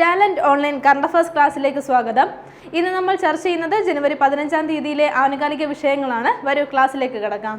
Talent online current affairs ക്ലാസ്സിലേക്ക് സ്വാഗതം. ഇന്ന് നമ്മൾ ചർച്ച ചെയ്യുന്നത് ജനുവരി പതിനഞ്ചാം തീയതിയിലെ ആനുകാലിക വിഷയങ്ങളാണ്. വരൂ ക്ലാസ്സിലേക്ക് കിടക്കാം.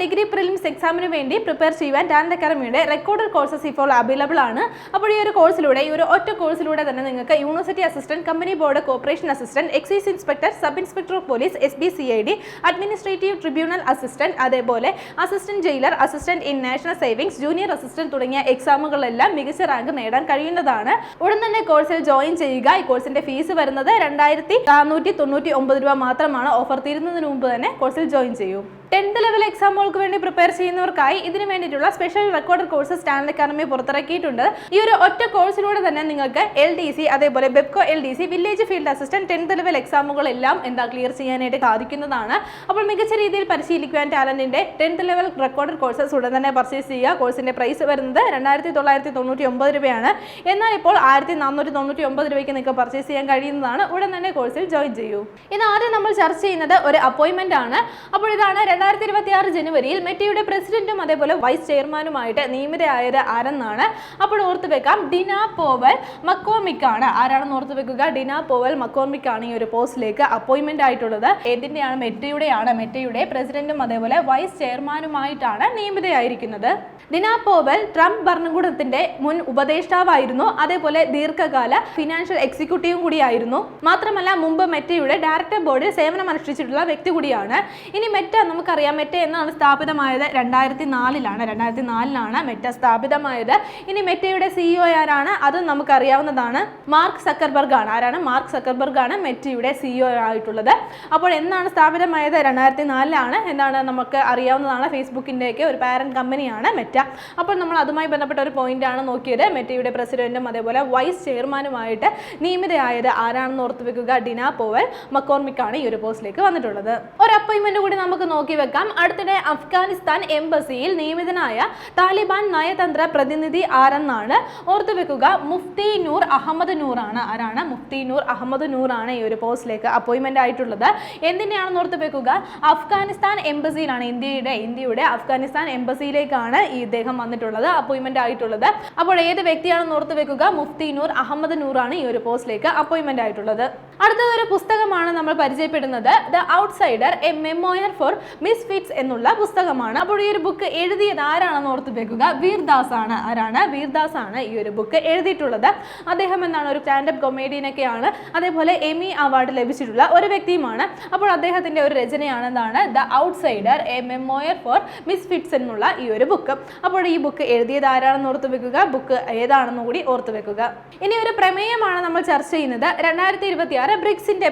ഡിഗ്രി പ്രിലിംസ് എക്സാമിന് വേണ്ടി പ്രിപ്പയർ ചെയ്യുവാൻ ടാലന്റ് അക്കാദമിയുടെ റെക്കോർഡഡ് കോഴ്സസ് ഇപ്പോൾ അവൈലബിൾ ആണ്. അപ്പോൾ ഈ ഒരു കോഴ്സിലൂടെ ഈ ഒരു ഒറ്റ കോഴ്സിലൂടെ തന്നെ നിങ്ങൾക്ക് university assistant company board corporation assistant excise inspector sub inspector of police S B C I D administrative tribunal assistant അതേപോലെ assistant jailer assistant in national savings junior assistant തുടങ്ങിയ എക്സാമുകളെല്ലാം മികച്ച റാങ്ക് നേടാൻ കഴിയുന്നതാണ്. ഉടൻ തന്നെ കോഴ്സിൽ ജോയിൻ ചെയ്യുക. ഈ കോഴ്സിന്റെ ഫീസ് വരുന്നത് രണ്ടായിരത്തി നാനൂറ്റി തൊണ്ണൂറ്റി ഒമ്പത് രൂപ മാത്രമാണ്. ഓഫർ തീരുന്നതിന് മുമ്പ് തന്നെ കോഴ്സിൽ ജോയിൻ ചെയ്യൂ. ടെൻത്ത് ലെവൽ എക്സാമുകൾക്ക് വേണ്ടി പ്രിപ്പയർ ചെയ്യുന്നവർക്കായി ഇതിനു വേണ്ടിയിട്ടുള്ള special record course stand academy പുറത്തിറക്കിയിട്ടുണ്ട്. ഈ ഒരു ഒറ്റ കോഴ്സിലൂടെ തന്നെ നിങ്ങൾക്ക് എൽ ഡി സി അതേപോലെ Bevco L D C village field assistant tenth level എക്സാമുകളെല്ലാം എന്താ ക്ലിയർ ചെയ്യാനായിട്ട് സാധിക്കുന്നതാണ്. അപ്പോൾ മികച്ച രീതിയിൽ പരിശീലിക്കുവാൻ ടാലന്റിന്റെ ടെൻത്ത് ലെവൽ റെക്കോർഡ് കോഴ്സസ് ഉടൻ തന്നെ പർച്ചേസ് ചെയ്യുക. കോഴ്സിന്റെ പ്രൈസ് വരുന്നത് രണ്ടായിരത്തി തൊള്ളായിരത്തി തൊണ്ണൂറ്റി ഒമ്പത് രൂപയാണ്. എന്നാൽ ഇപ്പോൾ ആയിരത്തി നാനൂറ്റി തൊണ്ണൂറ്റി ഒമ്പത് രൂപയ്ക്ക് നിങ്ങൾക്ക് പർച്ചേസ് ചെയ്യാൻ കഴിയുന്നതാണ്. ഉടൻ തന്നെ കോഴ്സിൽ ജോയിൻ ചെയ്യൂ. ഇത് ആദ്യം നമ്മൾ ചർച്ച ചെയ്യുന്നത് ഒരു അപ്പോയിന്റ്മെന്റ് ആണ്. അപ്പോൾ ഇതാണ് രണ്ടായിരത്തി ഇരുപത്തി ആറ് ജനുവരിയിൽ മെറ്റയുടെ പ്രസിഡന്റും അതേപോലെ വൈസ് ചെയർമാനുമായിട്ട് നിയമിതയായത് ആരെന്നാണ് അപ്പോൾ ഓർത്ത് വെക്കാം. ഡിന പോവൽ മക്കോമിക് ആണ് ആരാണെന്ന് ഓർത്ത് വെക്കുക? ഡിന പോവൽ മക്കോമിക് ആണ് ഈ ഒരു പോസ്റ്റിലേക്ക് അപ്പോയിന്റ്മെന്റ് ആയിട്ടുള്ളത്. ഏതിന്റെയാണ്? മെറ്റയുടെയാണ്. മെറ്റയുടെ പ്രസിഡന്റും അതേപോലെ വൈസ് ചെയർമാനുമായിട്ടാണ് നിയമിതയായിരിക്കുന്നത്. ഡിന പോവൽ ട്രംപ് ഭരണകൂടത്തിന്റെ മുൻ ഉപദേഷ്ടാവായിരുന്നു. അതേപോലെ ദീർഘകാല ഫിനാൻഷ്യൽ എക്സിക്യൂട്ടീവും കൂടിയായിരുന്നു. മാത്രമല്ല മുമ്പ് മെറ്റയുടെ ഡയറക്ടർ ബോർഡിൽ സേവനം അനുഷ്ഠിച്ചിട്ടുള്ള വ്യക്തി കൂടിയാണ്. ഇനി മെറ്റ നമുക്കറിയാം മെറ്റ എന്നാണ് സ്ഥാപിതമായത് രണ്ടായിരത്തി നാലിലാണ് രണ്ടായിരത്തി നാലിലാണ് മെറ്റ സ്ഥാപിതമായത്. ഇനി മെറ്റയുടെ സിഇഒ ആരാണ്? അത് നമുക്കറിയാവുന്നതാണ് മാർക്ക് സക്കർബർഗ് ആണ് ആരാണ്? മാർക്ക് സക്കർബർഗ് ആണ് മെറ്റയുടെ സിഇഒ ആയിട്ടുള്ളത്. അപ്പോൾ എന്നാണ് സ്ഥാപിതമായത്? രണ്ടായിരത്തി നാലിലാണ് എന്താണ് നമുക്ക് അറിയാവുന്നതാണ്. ഫേസ്ബുക്കിന്റെയൊക്കെ ഒരു പാരന്റ് കമ്പനിയാണ് മെറ്റ. അപ്പോൾ നമ്മൾ അതുമായി ബന്ധപ്പെട്ട ഒരു പോയിന്റ് ആണ് നോക്കിയത്. മെറ്റയുടെ പ്രസിഡന്റും അതേപോലെ വൈസ് ചെയർമാനുമായിട്ട് നിയമിതയായത് ആരാണെന്ന് ഓർത്ത് വെക്കുക ഡിന പോവൽ മക്കോർമിക്കാണ് ഈ ഒരു പോസ്റ്റിലേക്ക് വന്നിട്ടുള്ളത്. ഒരു അപ്പോയിന്റ്മെന്റ് കൂടി നമുക്ക് നോക്കി വെക്കാം അടുത്തിടെ അഫ്ഗാനിസ്ഥാൻ എംബസിയിൽ നിയമിതനായ താലിബാൻ നയതന്ത്ര പ്രതിനിധി ആരെന്നാണ് ഓർത്തുവെക്കുക. മുഫ്തി നൂർ അഹമ്മദ് നൂറാണ്. ആരാണ്? മുഫ്തി നൂർ അഹമ്മദ് നൂറാണ് ഈ ഒരു പോസ്റ്റിലേക്ക് അപ്പോയിന്റ്മെന്റ് ആയിട്ടുള്ളത്. എന്തിനാണെന്ന് ഓർത്ത് വെക്കുക അഫ്ഗാനിസ്ഥാൻ എംബസിയിലാണ് ഇന്ത്യയുടെ ഇന്ത്യയുടെ അഫ്ഗാനിസ്ഥാൻ എംബസിയിലേക്കാണ് ഈ ഇദ്ദേഹം വന്നിട്ടുള്ളത് അപ്പോയിന്റ്മെന്റ് ആയിട്ടുള്ളത്. അപ്പോൾ ഏത് വ്യക്തിയാണെന്ന് ഓർത്ത് വെക്കുക മുഫ്തി നൂർ അഹമ്മദ് നൂറാണ് ഈ ഒരു പോസ്റ്റിലേക്ക് അപ്പോയിന്റ്മെന്റ് ആയിട്ടുള്ളത്. അടുത്തത് ഒരു പുസ്തകമാണ് നമ്മൾ പരിചയപ്പെടുന്നത്. The outsider a memoir for misfits എന്നുള്ള പുസ്തകമാണ്. അപ്പോൾ ഈ ഒരു ബുക്ക് എഴുതിയത് ആരാണെന്ന് ഓർത്ത് വെക്കുക. വീർദാസ് ആണ് ആരാണ്? വീർദാസ് ആണ് ഈ ഒരു ബുക്ക് എഴുതിയിട്ടുള്ളത്. അദ്ദേഹം എന്നാണ്? ഒരു സ്റ്റാൻഡപ്പ് കൊമേഡിയനൊക്കെയാണ് അതേപോലെ എമി അവാർഡ് ലഭിച്ചിട്ടുള്ള ഒരു വ്യക്തിയുമാണ്. അപ്പോൾ അദ്ദേഹത്തിന്റെ ഒരു രചനയാണ് എന്താണ്? The outsider a memoir for misfits എന്നുള്ള ഈ ഒരു ബുക്ക് അപ്പോൾ ഈ ബുക്ക് എഴുതിയത് ആരാണെന്ന് ഓർത്ത് വെക്കുക? ബുക്ക് ഏതാണെന്ന് കൂടി ഓർത്ത് വെക്കുക. ഇനി ഒരു പ്രമേയമാണ് നമ്മൾ ചർച്ച ചെയ്യുന്നത്. രണ്ടായിരത്തി ഇരുപത്തി ആറ്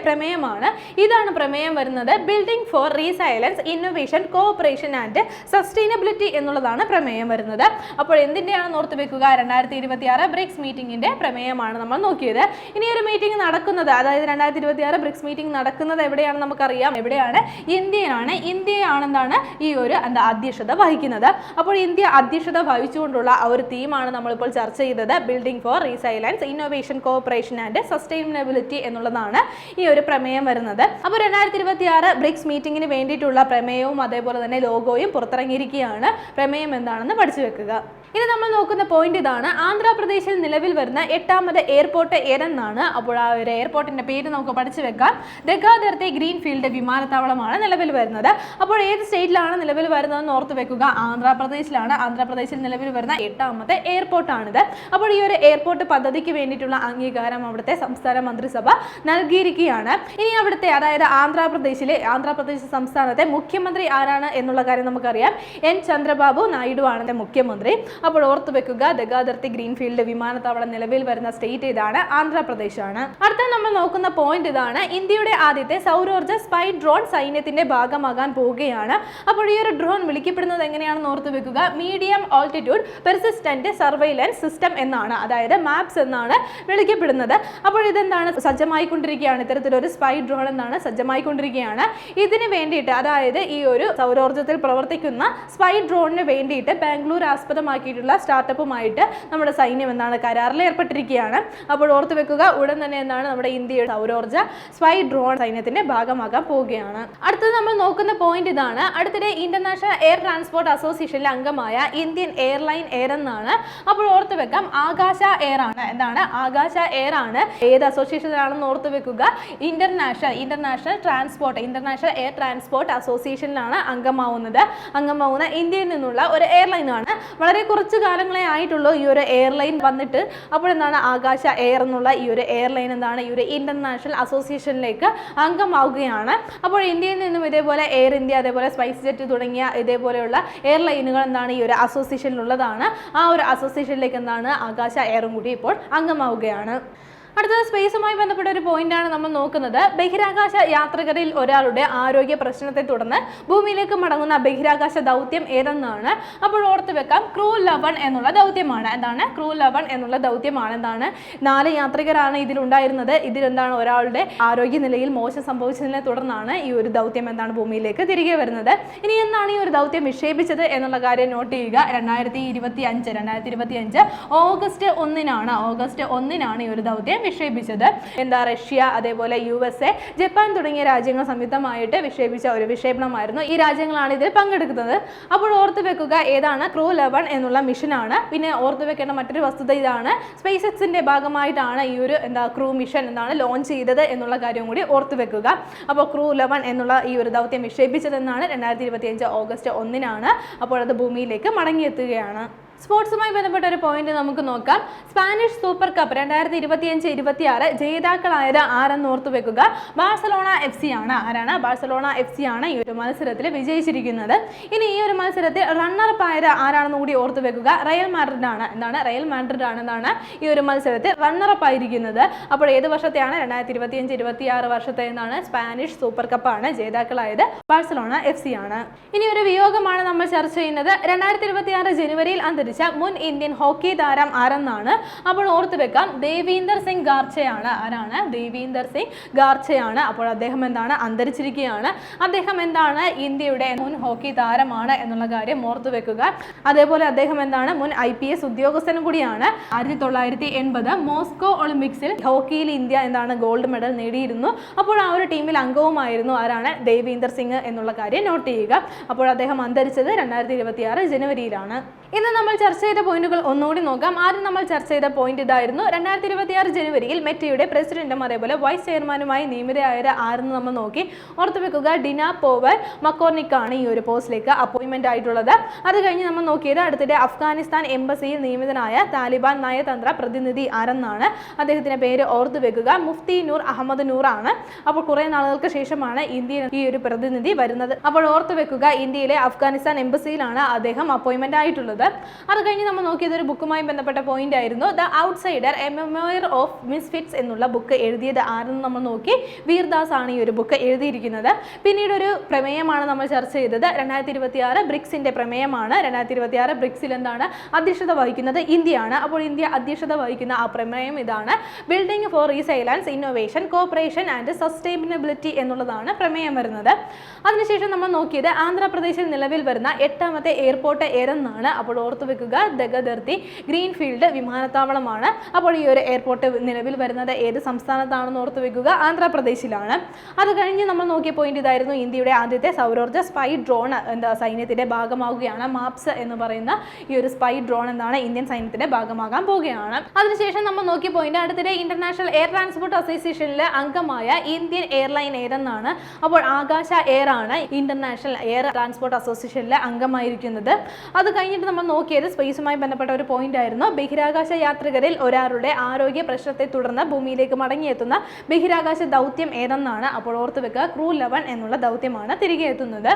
പ്രമേയമാണ്. ഇതാണ് പ്രമേയം വരുന്നത്. Building for resilience innovation cooperation and sustainability എന്നുള്ളതാണ് പ്രമേയം വരുന്നത്. അപ്പോൾ എന്തിന്റെയാണ് ഓർത്ത് വെക്കുക? രണ്ടായിരത്തി ഇരുപത്തി ആറ് ബ്രിക്സ് മീറ്റിംഗിന്റെ പ്രമേയമാണ് നമ്മൾ നോക്കിയത്. ഇനി ഒരു മീറ്റിംഗ് നടക്കുന്നത് അതായത് രണ്ടായിരത്തി ഇരുപത്തി ആറ് ബ്രിക്സ് മീറ്റിംഗ് നടക്കുന്നത് എവിടെയാണ് നമുക്കറിയാം. എവിടെയാണ്? ഇന്ത്യയാണ്. ഇന്ത്യയാണെന്നാണ് ഈ ഒരു എന്താ അധ്യക്ഷത വഹിക്കുന്നത്. അപ്പോൾ ഇന്ത്യ അധ്യക്ഷത വഹിച്ചുകൊണ്ടുള്ള ആ ഒരു തീമാണ് നമ്മളിപ്പോൾ ചർച്ച ചെയ്തത്. Building for resilience innovation cooperation and sustainability എന്നുള്ളതാണ് ഈ ഒരു പ്രമേയം വരുന്നത്. അപ്പോൾ രണ്ടായിരത്തി ഇരുപത്തി ആറ് ബ്രിക്സ് മീറ്റിംഗിന് വേണ്ടിയിട്ടുള്ള പ്രമേയവും അതേപോലെ തന്നെ ലോഗോയും പുറത്തിറങ്ങിയിരിക്കുകയാണ്. പ്രമേയം എന്താണെന്ന് പഠിച്ചു വെക്കുക. ഇനി നമ്മൾ നോക്കുന്ന പോയിന്റ് ഇതാണ്. ആന്ധ്രാപ്രദേശിൽ നിലവിൽ വരുന്ന എട്ടാമത് എയർപോർട്ട് ഏതെന്നാണ്? അപ്പോൾ ആ ഒരു എയർപോർട്ടിന്റെ പേര് നമുക്ക് പഠിച്ചു വെക്കാം. ദഗാദർത്തെ ഗ്രീൻഫീൽഡ് വിമാനത്താവളമാണ് നിലവിൽ വരുന്നത്. അപ്പോൾ ഏത് സ്റ്റേറ്റിലാണ് നിലവിൽ വരുന്നതെന്ന് ഓർത്ത് വെക്കുക. ആന്ധ്രാപ്രദേശിലാണ് ആന്ധ്രാപ്രദേശിൽ നിലവിൽ വരുന്ന എട്ടാമത്തെ എയർപോർട്ടാണിത് അപ്പോൾ ഈ ഒരു എയർപോർട്ട് പദ്ധതിക്ക് വേണ്ടിയിട്ടുള്ള അംഗീകാരം അവിടുത്തെ സംസ്ഥാന മന്ത്രിസഭ നൽകിയിരിക്കുകയാണ്. ഇനി അവിടുത്തെ അതായത് ആന്ധ്രാപ്രദേശിലെ ആന്ധ്രാപ്രദേശ് സംസ്ഥാനത്തെ മുഖ്യമന്ത്രി ആരാണ് എന്നുള്ള കാര്യം നമുക്കറിയാം. എൻ. ചന്ദ്രബാബു നായിഡു ആണ് മുഖ്യമന്ത്രി. അപ്പോൾ ഓർത്തു വെക്കുക ദഗാദർത്തി ഗ്രീൻഫീൽഡ് വിമാനത്താവളം നിലവിൽ വരുന്ന സ്റ്റേറ്റ് ഇതാണ് ആന്ധ്രാപ്രദേശാണ്. അടുത്ത നമ്മൾ നോക്കുന്ന പോയിന്റ് ഇതാണ്. ഇന്ത്യയുടെ ആദ്യത്തെ സൗരോർജ സ്പൈ ഡ്രോൺ സൈന്യത്തിന്റെ ഭാഗമാകാൻ പോവുകയാണ്. അപ്പോൾ ഈ ഒരു ഡ്രോൺ വിളിക്കപ്പെടുന്നത് എങ്ങനെയാണെന്ന് ഓർത്തു വെക്കുക. Medium altitude persistent surveillance system എന്നാണ്. അതായത് മാപ്സ് എന്നാണ് വിളിക്കപ്പെടുന്നത്. അപ്പോൾ ഇതെന്താണ്? സജ്ജമായിക്കൊണ്ടിരിക്കുകയാണ്. ഇത്തരത്തിലൊരു സ്പൈ ഡ്രോൺ എന്നാണ് സജ്ജമായിക്കൊണ്ടിരിക്കുകയാണ്. ഇതിന് വേണ്ടിയിട്ട് അതായത് ഈ ഒരു സൗരോർജത്തിൽ പ്രവർത്തിക്കുന്ന സ്പൈ ഡ്രോണിന് വേണ്ടിയിട്ട് ബാംഗ്ലൂർ ആസ്പദമാക്കിയിട്ടുള്ള സ്റ്റാർട്ടപ്പുമായിട്ട് നമ്മുടെ സൈന്യം എന്നാണ് കരാറിൽ ഏർപ്പെട്ടിരിക്കുകയാണ്. അപ്പോൾ ഓർത്ത് വെക്കുക ഉടൻ തന്നെ എന്നാണ് നമ്മുടെ ഇന്ത്യയുടെ സൗരോർജ സ്പൈ ഡ്രോൺ സൈന്യത്തിന്റെ ഭാഗമാകാൻ പോവുകയാണ്. അടുത്തത് നമ്മൾ നോക്കുന്ന പോയിന്റ് ഇതാണ്. അടുത്തിടെ ഇന്റർനാഷണൽ എയർ ട്രാൻസ്പോർട്ട് അസോസിയേഷനിലെ അംഗമായ ഇന്ത്യൻ എയർലൈൻ എയർ എന്നാണ്. അപ്പോൾ ഓർത്ത് വെക്കാം ആകാശ എയർ ആണ്. എന്താണ്? ആകാശ എയർ ആണ്. ഏത് അസോസിയേഷനിലാണെന്ന് ഓർത്ത് വെക്കുക. International international transport international air transport അസോസിയേഷനിലാണ് അംഗമാവുന്നത്. അംഗമാവുന്ന ഇന്ത്യയിൽ നിന്നുള്ള ഒരു എയർലൈൻ ആണ്. വളരെ കാലങ്ങളെ ആയിട്ടുള്ളൂ ഈ ഒരു എയർലൈൻ വന്നിട്ട്. അപ്പോൾ എന്താണ് ആകാശ എയർ എന്നുള്ള ഈ ഒരു എയർലൈൻ എന്താണ് ഈ ഒരു ഇന്റർനാഷണൽ അസോസിയേഷനിലേക്ക് അംഗമാവുകയാണ്. അപ്പോൾ ഇന്ത്യയിൽ നിന്നും ഇതേപോലെ എയർ ഇന്ത്യ അതേപോലെ സ്പൈസ് ജെറ്റ് തുടങ്ങിയ ഇതേപോലെയുള്ള എയർലൈനുകൾ എന്താണ് ഈ ഒരു അസോസിയേഷനിലുള്ളതാണ്. ആ ഒരു അസോസിയേഷനിലേക്ക് എന്താണ് ആകാശ എയറും കൂടി ഇപ്പോൾ അംഗമാവുകയാണ്. അടുത്തത് സ്പേസുമായി ബന്ധപ്പെട്ട ഒരു പോയിന്റാണ് നമ്മൾ നോക്കുന്നത്. ബഹിരാകാശ യാത്രികരിൽ ഒരാളുടെ ആരോഗ്യ പ്രശ്നത്തെ തുടർന്ന് ഭൂമിയിലേക്ക് മടങ്ങുന്ന ബഹിരാകാശ ദൗത്യം ഏതെന്നാണ്? അപ്പോൾ ഓർത്ത് വെക്കാം. ക്രൂ ലവൺ എന്നുള്ള ദൗത്യമാണ്. എന്താണ്? ക്രൂ ലവൺ എന്നുള്ള ദൗത്യമാണ്. എന്താണ്? നാല് യാത്രികരാണ് ഇതിലുണ്ടായിരുന്നത് ഇതിലെന്താണ് ഒരാളുടെ ആരോഗ്യനിലയിൽ മോശം സംഭവിച്ചതിനെ തുടർന്നാണ് ഈ ഒരു ദൗത്യം എന്താണ് ഭൂമിയിലേക്ക് തിരികെ വരുന്നത്. ഇനി എന്താണ് ഈ ഒരു ദൗത്യം വിക്ഷേപിച്ചത് എന്നുള്ള കാര്യം നോട്ട് ചെയ്യുക. രണ്ടായിരത്തി ഇരുപത്തി അഞ്ച് രണ്ടായിരത്തി ഇരുപത്തി അഞ്ച് ഓഗസ്റ്റ് ഒന്നിനാണ്. ഓഗസ്റ്റ് ഒന്നിനാണ് ഈ ഒരു ദൗത്യം വിക്ഷേപിച്ചത് എന്താ റഷ്യ അതേപോലെ യു എസ് എ ജപ്പാൻ തുടങ്ങിയ രാജ്യങ്ങൾ സംയുക്തമായിട്ട് വിക്ഷേപിച്ച ഒരു വിക്ഷേപണമായിരുന്നു ഈ രാജ്യങ്ങളാണ് ഇതിൽ പങ്കെടുക്കുന്നത്. അപ്പോൾ ഓർത്ത് വെക്കുക ഏതാണ് ക്രൂ ലെവൺ എന്നുള്ള മിഷനാണ്. പിന്നെ ഓർത്ത് വെക്കേണ്ട മറ്റൊരു വസ്തുത ഇതാണ്. സ്പേസ് എക്സിന്റെ ഭാഗമായിട്ടാണ് ഈ ഒരു എന്താ ക്രൂ മിഷൻ എന്താണ് ലോഞ്ച് ചെയ്തത് എന്നുള്ള കാര്യം കൂടി ഓർത്ത് വെക്കുക. അപ്പോൾ ക്രൂ ലെവൺ എന്നുള്ള ഈ ഒരു ദൗത്യം വിക്ഷേപിച്ചതെന്നാണ് രണ്ടായിരത്തി ഇരുപത്തി അഞ്ച് ഓഗസ്റ്റ് ഒന്നിനാണ്. അപ്പോൾ അത് ഭൂമിയിലേക്ക് മടങ്ങിയെത്തുകയാണ്. സ്പോർട്സുമായി ബന്ധപ്പെട്ട ഒരു പോയിന്റ് നമുക്ക് നോക്കാം. സ്പാനിഷ് സൂപ്പർ കപ്പ് രണ്ടായിരത്തി ഇരുപത്തിയഞ്ച് ഇരുപത്തി ആറ് ജേതാക്കളായത് ആരെന്ന് ഓർത്തു വെക്കുക? ബാഴ്സലോണ എഫ് സി ആണ്. ആരാണ്? ബാഴ്സലോണ എഫ് സി ആണ് ഈ ഒരു മത്സരത്തിൽ വിജയിച്ചിരിക്കുന്നത്. ഇനി ഈ ഒരു മത്സരത്തിൽ റണ്ണറപ്പ് ആയത് ആരാണെന്ന് കൂടി ഓർത്തു വെക്കുക. റയൽ മാഡ്രിഡ് ആണ്. എന്താണ്? റയൽ മാഡ്രിഡ് ആണ് എന്നാണ് ഈ ഒരു മത്സരത്തിൽ റണ്ണറപ്പ് ആയിരിക്കുന്നത്. അപ്പോൾ ഏത് വർഷത്തെയാണ്? രണ്ടായിരത്തി ഇരുപത്തിയഞ്ച് ഇരുപത്തി ആറ് വർഷത്തെ എന്നാണ് സ്പാനിഷ് സൂപ്പർ കപ്പാണ് ജേതാക്കളായത് ബാഴ്സലോണ എഫ് സി ആണ്. ഇനി ഒരു വിയോഗമാണ് നമ്മൾ ചർച്ച ചെയ്യുന്നത്. രണ്ടായിരത്തി ഇരുപത്തി ജനുവരിയിൽ അന്തരിച്ച. മുൻ ഇന്ത്യൻ ഹോക്കി താരം ആരെന്നാണ് അപ്പോൾ ഓർത്ത് വെക്കാം. ദേവീന്ദർ സിംഗ് ഗാർച്ചയാണ്. ആരാണ്? ദേവീന്ദർ സിംഗ് ഗാർച്ചയാണ്. അപ്പോൾ അദ്ദേഹം എന്താണ്? അന്തരിച്ചിരിക്കുകയാണ്. അദ്ദേഹം എന്താണ്? ഇന്ത്യയുടെ മുൻ ഹോക്കി താരമാണ് എന്നുള്ള കാര്യം ഓർത്ത് വെക്കുക. അതേപോലെ അദ്ദേഹം എന്താണ്? മുൻ ഐ പി എസ് ഉദ്യോഗസ്ഥനും കൂടിയാണ്. ആയിരത്തി തൊള്ളായിരത്തി എൺപത് മോസ്കോ ഒളിമ്പിക്സിൽ ഹോക്കിയിൽ ഇന്ത്യ എന്താണ്? ഗോൾഡ് മെഡൽ നേടിയിരുന്നു. അപ്പോൾ ആ ഒരു ടീമിൽ അംഗവുമായിരുന്നു ആരാണ്? ദേവീന്ദർ സിംഗ് എന്നുള്ള കാര്യം നോട്ട് ചെയ്യുക. അപ്പോൾ അദ്ദേഹം അന്തരിച്ചത് രണ്ടായിരത്തി ഇരുപത്തിയാറ് ജനുവരിയിലാണ്. ഇന്ന് നമ്മൾ ചർച്ച ചെയ്ത പോയിന്റുകൾ ഒന്നുകൂടി നോക്കാം. ആദ്യം നമ്മൾ ചർച്ച ചെയ്ത പോയിന്റ് ഇതായിരുന്നു. രണ്ടായിരത്തി ഇരുപത്തി ആറ് ജനുവരിയിൽ മെറ്റയുടെ പ്രസിഡന്റും അതേപോലെ വൈസ് ചെയർമാനുമായി നിയമിതയായ ആരെന്ന് നമ്മൾ നോക്കി. ഓർത്തുവെക്കുക ഡിന പോവർ മക്കോർണിക്കാണ് ഈ ഒരു പോസ്റ്റിലേക്ക് അപ്പോയിൻമെന്റ് ആയിട്ടുള്ളത്. അത് കഴിഞ്ഞ് നമ്മൾ നോക്കിയത് അടുത്തിടെ അഫ്ഗാനിസ്ഥാൻ എംബസിയിൽ നിയമിതനായ താലിബാൻ നയതന്ത്ര പ്രതിനിധി ആരെന്നാണ്. അദ്ദേഹത്തിന്റെ പേര് ഓർത്തു വെക്കുക മുഫ്തി നൂർ അഹമ്മദ് നൂർ ആണ് അപ്പോൾ കുറെ നാളുകൾക്ക് ശേഷമാണ് ഇന്ത്യയിൽ ഈ ഒരു പ്രതിനിധി വരുന്നത്. അപ്പോൾ ഓർത്തു വെക്കുക ഇന്ത്യയിലെ അഫ്ഗാനിസ്ഥാൻ എംബസിയിലാണ് അദ്ദേഹം അപ്പോയിൻമെന്റ് ആയിട്ടുള്ളത്. അത് കഴിഞ്ഞ് നമ്മൾ നോക്കിയത് ഒരു ബുക്കുമായി ബന്ധപ്പെട്ട പോയിന്റ് ആയിരുന്നു. The outsider a memoir of misfits എന്നുള്ള ബുക്ക് എഴുതിയത് ആരെന്ന് നമ്മൾ നോക്കി. വീർദാസ് ആണ് ഈ ഒരു ബുക്ക് എഴുതിയിരിക്കുന്നത്. പിന്നീട് ഒരു പ്രമേയമാണ് നമ്മൾ ചർച്ച ചെയ്തത്. രണ്ടായിരത്തി ഇരുപത്തി ആറ് ബ്രിക്സിന്റെ പ്രമേയമാണ്. രണ്ടായിരത്തി ഇരുപത്തി ആറ് ബ്രിക്സിൽ എന്താണ് അധ്യക്ഷത വഹിക്കുന്നത്? ഇന്ത്യയാണ്. അപ്പോൾ ഇന്ത്യ അധ്യക്ഷത വഹിക്കുന്ന ആ പ്രമേയം ഇതാണ്. Building for resilience innovation cooperation and sustainability എന്നുള്ളതാണ് പ്രമേയം വരുന്നത്. അതിനുശേഷം നമ്മൾ നോക്കിയത് ആന്ധ്രാപ്രദേശിൽ നിലവിൽ വരുന്ന എട്ടാമത്തെ എയർപോർട്ട് ഏതെന്നാണ്. അപ്പോൾ ഓർത്തു വെക്കുക ദഗദർത്തി ഗ്രീൻഫീൽഡ് വിമാനത്താവളമാണ്. അപ്പോൾ ഈ ഒരു എയർപോർട്ട് നിലവിൽ വരുന്നത് ഏത് സംസ്ഥാനത്താണെന്ന് ഓർത്തു വെക്കുക ആന്ധ്രാപ്രദേശിലാണ്. അത് കഴിഞ്ഞ് നമ്മൾ നോക്കിയ പോയിന്റ് ഇതായിരുന്നു ഇന്ത്യയുടെ ആദ്യത്തെ സൗരോർജ സ്പൈ ഡ്രോൺ എന്താ സൈന്യത്തിന്റെ ഭാഗമാവുകയാണ്. മാപ്സ് എന്ന് പറയുന്ന ഈ ഒരു സ്പൈ ഡ്രോൺ എന്നാണ് ഇന്ത്യൻ സൈന്യത്തിന്റെ ഭാഗമാകാൻ പോവുകയാണ്. അതിനുശേഷം നമ്മൾ നോക്കിയ പോയിന്റ് അടുത്തിടെ ഇന്റർനാഷണൽ എയർ ട്രാൻസ്പോർട്ട് അസോസിയേഷനിലെ അംഗമായ ഇന്ത്യൻ എയർലൈൻ ഏതെന്നാണ്. അപ്പോൾ ആകാശ എയർ ആണ് ഇന്റർനാഷണൽ എയർ ട്രാൻസ്പോർട്ട് അസോസിയേഷനിലെ അംഗമായിരിക്കുന്നത്. അത് കഴിഞ്ഞിട്ട് നമ്മൾ നോക്കിയത് സ്പേസുമായി ബന്ധപ്പെട്ട ഒരു പോയിന്റ് ആയിരുന്നു. ബഹിരാകാശ യാത്രികരിൽ ഒരാളുടെ ആരോഗ്യ പ്രശ്നത്തെ തുടർന്ന് ഭൂമിയിലേക്ക് മടങ്ങിയെത്തുന്ന ബഹിരാകാശ ദൗത്യം ഏതെന്നാണ് അപ്പോൾ ഓർത്ത് വെക്കുക ക്രൂ ലെവൻ എന്നുള്ള ദൗത്യമാണ് തിരികെ എത്തുന്നത്.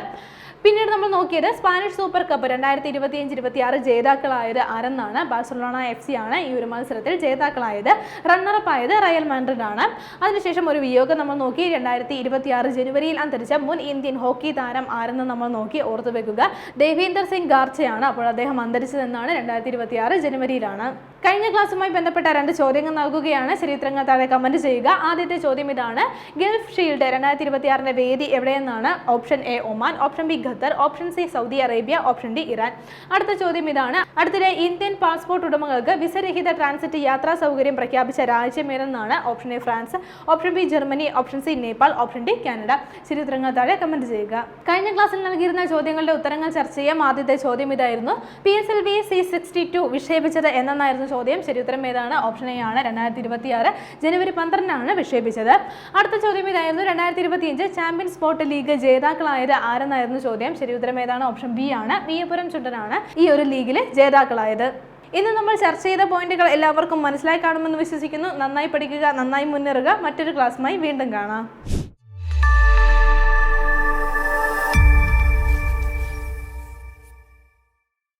പിന്നീട് നമ്മൾ നോക്കിയത് സ്പാനിഷ് സൂപ്പർ കപ്പ് രണ്ടായിരത്തി ഇരുപത്തി അഞ്ച് ഇരുപത്തി ആറ് ജേതാക്കളായത് ആരെന്നാണ്? ബാഴ്സലോണ എഫ് സി ആണ് ഈ ഒരു മത്സരത്തിൽ ജേതാക്കളായത്. റണ്ണറപ്പ് ആയത് റയൽ മാൻഡ്രിഡ് ആണ് അതിനുശേഷം ഒരു വിയോഗം നമ്മൾ നോക്കി. രണ്ടായിരത്തി ഇരുപത്തി ആറ് ജനുവരിയിൽ അന്തരിച്ച മുൻ ഇന്ത്യൻ ഹോക്കി താരം ആരെന്ന് നമ്മൾ നോക്കി ഓർത്തു വെക്കുക. ദേവീന്ദർ സിംഗ് ഗാർച്ചയാണ് അപ്പോൾ അദ്ദേഹം അന്തരിച്ചതെന്നാണ് രണ്ടായിരത്തി ഇരുപത്തി ആറ് ജനുവരിയിലാണ്. കഴിഞ്ഞ ക്ലാസ്സുമായി ബന്ധപ്പെട്ട രണ്ട് ചോദ്യങ്ങൾ നൽകുകയാണ്. ചരിത്രങ്ങൾ താഴെ കമന്റ് ചെയ്യുക. ആദ്യത്തെ ചോദ്യം ഇതാണ്. ഗൾഫ് ഷീൽഡ് രണ്ടായിരത്തി ഇരുപത്തി വേദി എവിടെയെന്നാണ്? Option A Oman option B Qatar option C Saudi Arabia option D Iran. അടുത്ത ചോദ്യം ഇതാണ്. അടുത്തിടെ ഇന്ത്യൻ പാസ്പോർട്ട് ഉടമകൾക്ക് വിസരഹിത ട്രാൻസിറ്റ് യാത്രാ സൗകര്യം പ്രഖ്യാപിച്ച രാജ്യം ഏതെന്നാണ് option A France option B Germany option C Nepal option D Canada. ചരിത്രങ്ങൾ താഴെ കമന്റ് ചെയ്യുക. കഴിഞ്ഞ ക്ലാസ്സിൽ നൽകിയിരുന്ന ചോദ്യങ്ങളുടെ ഉത്തരങ്ങൾ ചർച്ച ചെയ്യാം. ആദ്യത്തെ ചോദ്യം ഇതായിരുന്നു. P S L V C sixty two വിക്ഷേപിച്ചത് എന്നായിരുന്നു ചോദ്യം. ശരി ഉത്തരം ഏതാണ്? ഓപ്ഷൻ എ ആണ്. രണ്ടായിരത്തി ഇരുപത്തി ആറ് ജനുവരി പന്ത്രണ്ടിനാണ് വിക്ഷേപിച്ചത്. അടുത്ത ചോദ്യം ഇതായിരുന്നു. രണ്ടായിരത്തി ഇരുപത്തി അഞ്ച് ചാമ്പ്യൻ സ്പോർട്ട് ലീഗ് ജേതാക്കളായത് ആരെന്നായിരുന്നു ചോദ്യം. ശരി ഉത്തരം ഏതാണ്? ഓപ്ഷൻ ബി ആണ്. വിയപുരം ചുണ്ടനാണ് ഈ ഒരു ലീഗിലെ ജേതാക്കളായത്. ഇന്ന് നമ്മൾ ചർച്ച ചെയ്ത പോയിന്റുകൾ എല്ലാവർക്കും മനസ്സിലായി കാണുമെന്ന് വിശ്വസിക്കുന്നു. നന്നായി പഠിക്കുക നന്നായി മുന്നേറുക. മറ്റൊരു ക്ലാസ്സുമായി വീണ്ടും കാണാം.